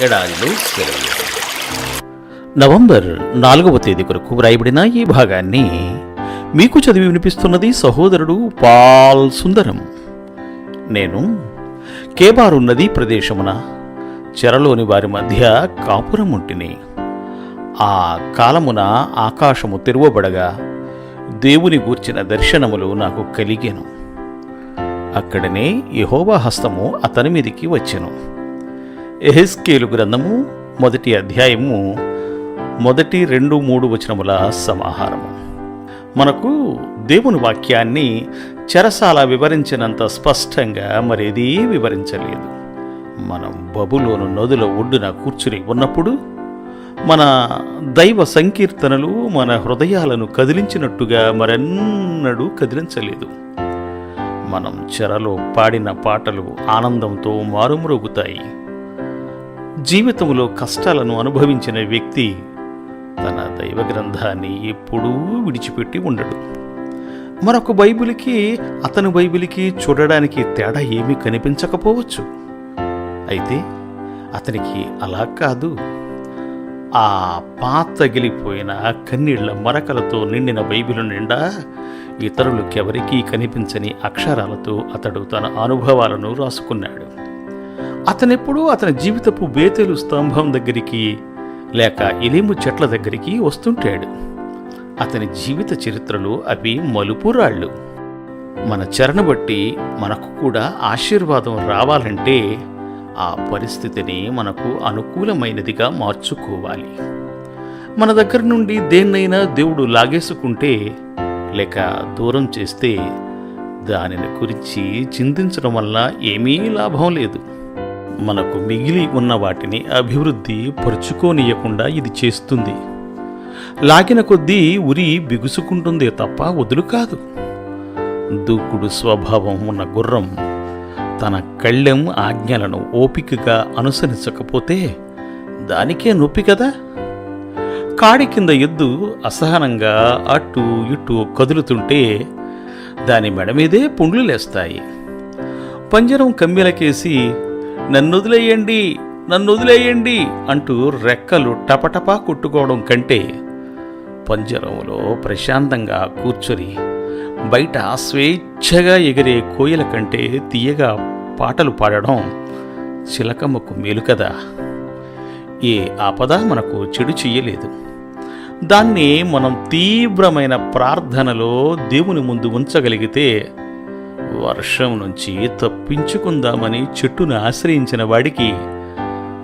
ఎడారిలో నవంబర్ నాలుగవ తేదీ కొరకు వ్రాయబడిన ఈ భాగాన్ని మీకు చదివి వినిపిస్తున్నది సహోదరుడు పాల్ సుందరం. నేను కేబారు నదీ ప్రదేశమున చెరలోని వారి మధ్య కాపురం ఉంటిని. ఆ కాలమున ఆకాశము తెరువబడగా దేవుని గూర్చిన దర్శనములు నాకు కలిగాను. అక్కడనే యహోవా హస్తము అతని మీదికి వచ్చెను. ఎహెస్కేలు గ్రంథము మొదటి అధ్యాయము మొదటి రెండు మూడు వచనముల సమాహారము. మనకు దేవుని వాక్యాన్ని చెరసాల వివరించినంత స్పష్టంగా మరేదీ వివరించలేదు. మనం బబులోను నదుల ఒడ్డున కూర్చుని ఉన్నప్పుడు మన దైవ సంకీర్తనలు మన హృదయాలను కదిలించినట్టుగా మరెన్నడూ కదిలించలేదు. మనం చెరలో పాడిన పాటలు ఆనందంతో మారుమ్రోగుతాయి. జీవితంలో కష్టాలను అనుభవించిన వ్యక్తి తన దైవ గ్రంథాన్ని ఎప్పుడూ విడిచిపెట్టి ఉండడు. మరొక బైబిల్కి అతని బైబిల్కి చూడడానికి తేడా ఏమీ కనిపించకపోవచ్చు. అయితే అతనికి అలా కాదు. ఆ పాతగిలిపోయిన కన్నీళ్ళ మరకలతో నిండిన బైబిలు నిండా ఇతరులకెవరికీ కనిపించని అక్షరాలతో అతడు తన అనుభవాలను రాసుకున్నాడు. అతనెప్పుడూ అతని జీవితపు బేతేలు స్తంభం దగ్గరికి లేక ఇలిము చెట్ల దగ్గరికి వస్తుంటాడు. అతని జీవిత చరిత్రలు అవి మలుపురాళ్ళు మన చరణ బట్టి మనకు కూడా ఆశీర్వాదం రావాలంటే ఆ పరిస్థితిని మనకు అనుకూలమైనదిగా మార్చుకోవాలి. మన దగ్గర నుండి దేన్నైనా దేవుడు లాగేసుకుంటే లేక దూరం చేస్తే దానిని గురించి చింతించడం వల్ల ఏమీ లాభం లేదు. మనకు మిగిలి ఉన్న వాటిని అభివృద్ధి పరుచుకోనియకుండా ఇది చేస్తుంది. లాగిన కొద్దీ ఉరి బిగుసుకుంటుందే తప్ప వదులు కాదు. దూకుడు స్వభావం ఉన్న గుర్రం తన కళ్ళెం ఆజ్ఞలను ఓపికగా అనుసరించకపోతే దానికే నొప్పి కదా? కాడి కింద ఎద్దు అసహనంగా అటు ఇటు కదులుతుంటే దాని మెడ మీదే పుండ్లు లేస్తాయి. పంజరం కమ్మెలకేసి నన్ను వదిలేయండి నన్ను వదిలేయండి అంటూ రెక్కలు టపటపా కొట్టుకోవడం కంటే పంజరంలో ప్రశాంతంగా కూర్చొని బయట స్వేచ్ఛగా ఎగిరే కోయిల కంటే తీయగా పాటలు పాడడం చిలకమ్మకు మేలు కదా. ఏ ఆపద మనకు చెడు చెయ్యలేదు. దాన్ని మనం తీవ్రమైన ప్రార్థనలో దేవుని ముందు ఉంచగలిగితే వర్షం నుంచి తప్పించుకుందామని చెట్టును ఆశ్రయించిన వాడికి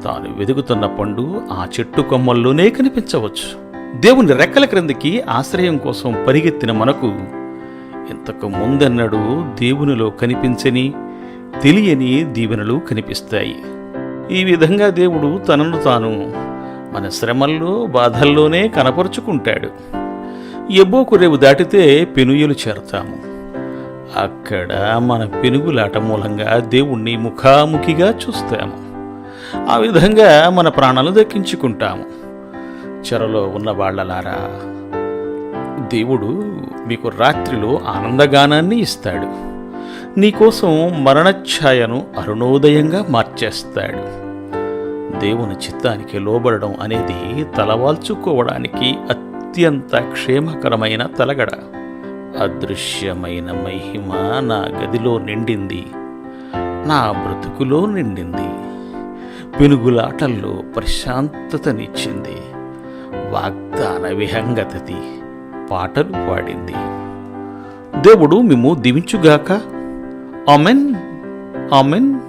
తాను వెదుగుతున్న పండు ఆ చెట్టు కొమ్మల్లోనే కనిపించవచ్చు. దేవుని రెక్కల క్రిందికి ఆశ్రయం కోసం పరిగెత్తిన మనకు ఇంతకు ముందన్నడు దేవునిలో కనిపించని తెలియని దీవెనలు కనిపిస్తాయి. ఈ విధంగా దేవుడు తనను తాను మన శ్రమల్లో బాధల్లోనే కనపరుచుకుంటాడు. ఎబ్బోకు రేవు దాటితే పెనుయలు చేరతాము. అక్కడ మన పెనుగులాట మూలంగా దేవుణ్ణి ముఖాముఖిగా చూస్తాము. ఆ విధంగా మన ప్రాణాలు దక్కించుకుంటాము. చెరలో ఉన్న వాళ్ళలారా దేవుడు మీకు రాత్రిలో ఆనందగానాన్ని ఇస్తాడు. నీకోసం మరణఛాయను అరుణోదయంగా మార్చేస్తాడు. దేవుని చిత్తానికి లోబడడం అనేది తలవాల్చుకోవడానికి అత్యంత క్షేమకరమైన తలగడ. అదృశ్యమైన మహిమ నా గదిలో నిండింది. నా బ్రతుకులో నిండింది. పెనుగులాటల్లో ప్రశాంతతనిచ్చింది. వాగ్దాన విహంగతది. పాటలు పాడింది. దేవుడు మేము దీవించుగాక. ఆమెన్. ఆమెన్.